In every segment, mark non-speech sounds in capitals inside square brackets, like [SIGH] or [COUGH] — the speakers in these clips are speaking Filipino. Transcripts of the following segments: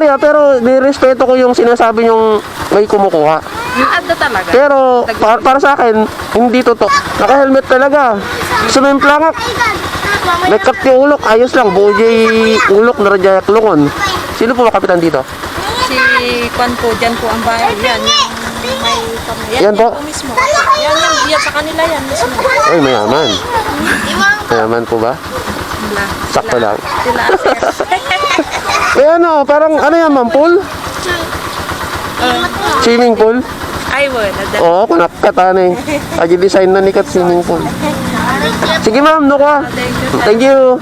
Yeah, pero nirespeto ko yung sinasabi yung may kumukuha. Ano talaga? Pero para, para sa akin, hindi totoo. Naka-helmet talaga. Sumimpla nga. May cut yung ulok. Ayos lang. Bujay ulok na radyayak lungon. Sino po ba kapitan dito? Si Kwan po, dyan po ang bahay. Yan, yung may yan, Yan po. mismo. Yan, yan, yan, sa kanila yan mismo. Ay, mayaman. Mayaman po ba? Sakto lang. Sila, sir. [LAUGHS] Eh ano, parang ano yan ma'am, pool? Swimming pool? Ay, wala. Oo, kunak katane. Aji design na ni kat swimming pool. Sige ma'am, no ka. Thank you.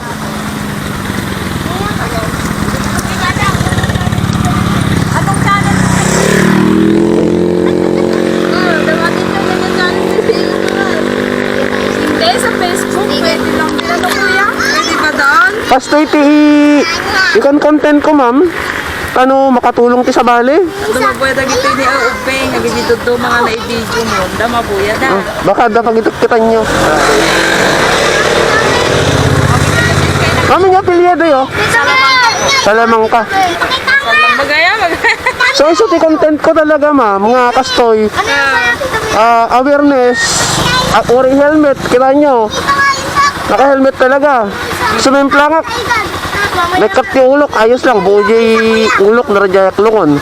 Anong channel? Oh, iti ikan content ko ma'am. Ano, makatulong ti sa bali? Yung dagito ni Aupeng. Nagibidod do mga na-video mo. Dama po yan da. Baka dapat kita nyo. Kami nga pilyado yo. Salamang ka. Salang magaya, magaya. So iso ti content ko talaga ma'am, mga kastoy. Ah, awareness. At ori helmet, kita nyo. Naka-helmet talaga. Sumimpla nga. May cut yung ulok, ayos lang. Bujay ulok na radyayak lungon.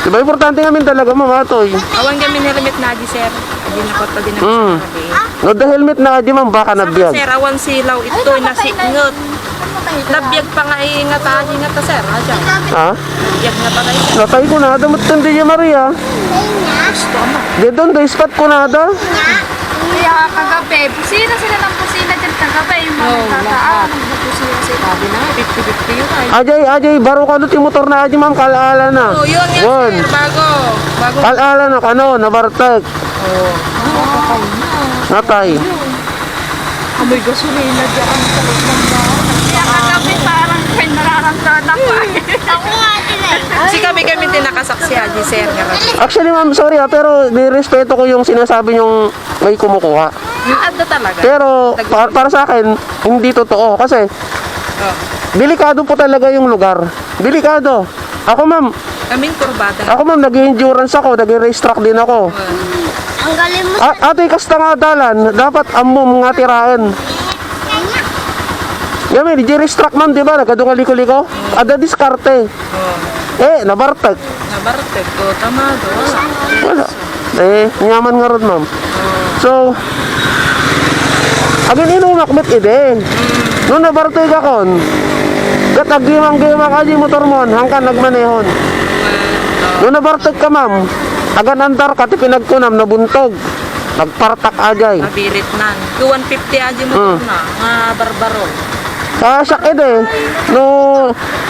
Diba importante namin talaga ma'am atoy. Awan kami ni helmet na di sir. Hindi na pa din Mm. No, the helmet na di ma'am, baka Sama nabiyag. sir, awan silaw ito na singot. Nabiyag pa nga ingat ah, ingat ta sir. Aja. Ha? Nabiyag na pa kayo. Natay ko na, damot tindi niya Maria. Gusto ama. Di doon, the spot ko na ada. Kaya kagabi, pusina sila ng pusina dyan kagabi. Yung mga Oo. Sabi na, 50-50 yun ay. Ajay, ajay, baro ka doon, motor na ajay ma'am, kalala na. Oh, yun yan One. sir, bago. Bago. Kalala na, kano, nabartag. Oh. Natay. Amoy gasolina dyan ang salit ng bahay. Kaya kagabi parang may nararamdaman ako. Ako nga din eh. Kasi kami kami tinakasaksi aji sir. Nga Actually ma'am, sorry ah, pero nirespeto ko yung sinasabi yung may kumukuha. Yung ada talaga. Pero pa- para sa akin, hindi totoo. Kasi Oh. delikado po talaga yung lugar. Delikado. Ako ma'am, Kaming kurbada. ako ma'am, nag-endurance ako, nag-race track din ako. Ang galing mo. A- ate, kasta nga dalan, dapat amo mga tiraan. Yami, di race track ma'am, di ba? Nagkadunga liko-liko. Ada diskarte. Oh. Eh, nabartag. Nabarteg ko. Tama do. Wala. Eh, nyaman nga ron, ma'am. So, agin inumakmit ide. Nung nabartoy ka kon, kat agimang-gimang ka di motor mo, hangkan nagmanehon. Nung nabartoy ka, ma'am, agan antar ka, ti pinagkunam, nabuntog. Nagpartak ajay. Mabirit nan. 250 aji mo Mm. na. Nga barbaro. Kasak ide. No,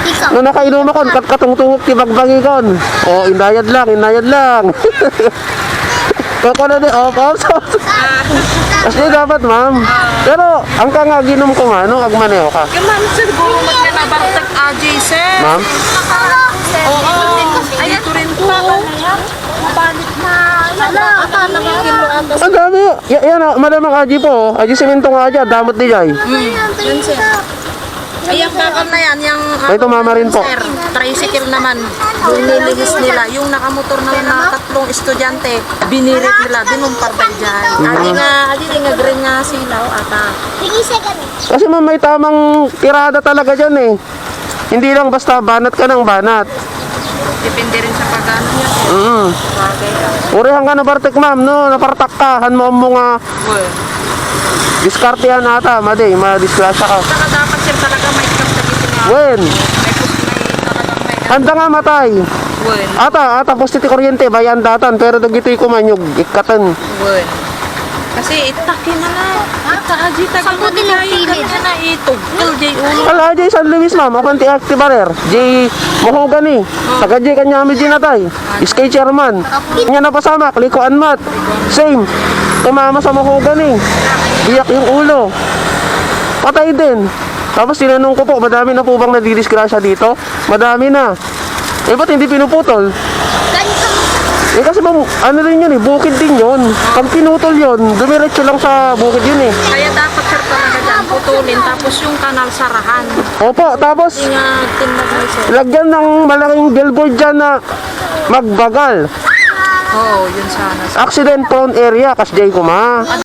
Ikaw. no nakainom ako, kat katungtungok ti bagbagi kon. O, inayad lang, inayad lang. [LAUGHS] Kako na di, off, off, off. Kasi dapat, ma'am. Pero, ang ka nga ginom ko nga, no, agmaneho ka. Kaman sir, gurumat ka na barteg aji sir. Ma'am? Oo. Ayan rin po. Mabalit na. Wala. Akala. Kilo ata. Ang dami. Yan, oh, malamang aji po. oh. Aji simento nga aji, damot di jay. Yun sir. Ayan kakal na yan, yung Ay, tumama rin po. Sir, tricycle naman. Yung nilihis nila, yung nakamotor naman na tatlong estudyante, binirit nila, binumpar ba dyan. Adi nga, adi nga green nga silaw, ata. Kasi ma'am, may tamang tirada talaga dyan eh. Hindi lang basta banat ka ng banat. Depende rin sa pagano niya. Mm. Bagay ka. Urihan ka na bartek ma'am, no? Napartak ka. Han mo mo nga Well, diskarte yan ata. Madi, madisgrasya ka. saka dapat sir talaga. Wen, handa nga matay. Wen, Ata, ata, postiti kuryente, bayan datan. Pero dagito'y kumanyog, ikatan. wen. Kasi itaki na na. Ita aji tagal Sampu din ang ka na itugtol jay ulo. Ala, Jay San Luis ma'am, apanti active barer. Jay Mahogany. Taga Jay kanya mi dinatay. Iskay chairman. Nya na pasama, klikoan mat. Same. Tumama sa Mahogany. Biyak yung ulo. Patay din. Tapos tinanong ko po, madami na po bang nadidisgrasya dito? Madami na. Eh, ba't hindi pinuputol? Ganito. Eh, kasi ma'am, ano rin yun eh, bukid din yun. Pag pinutol yun, dumiretso lang sa bukid yun eh. Kaya dapat sir talaga dyan. putulin tapos yung kanal sarahan. Opo, tapos ni sir. lagyan ng malaking billboard dyan na magbagal. Oo, yun sana. Accident prone area, kasjay ko ma.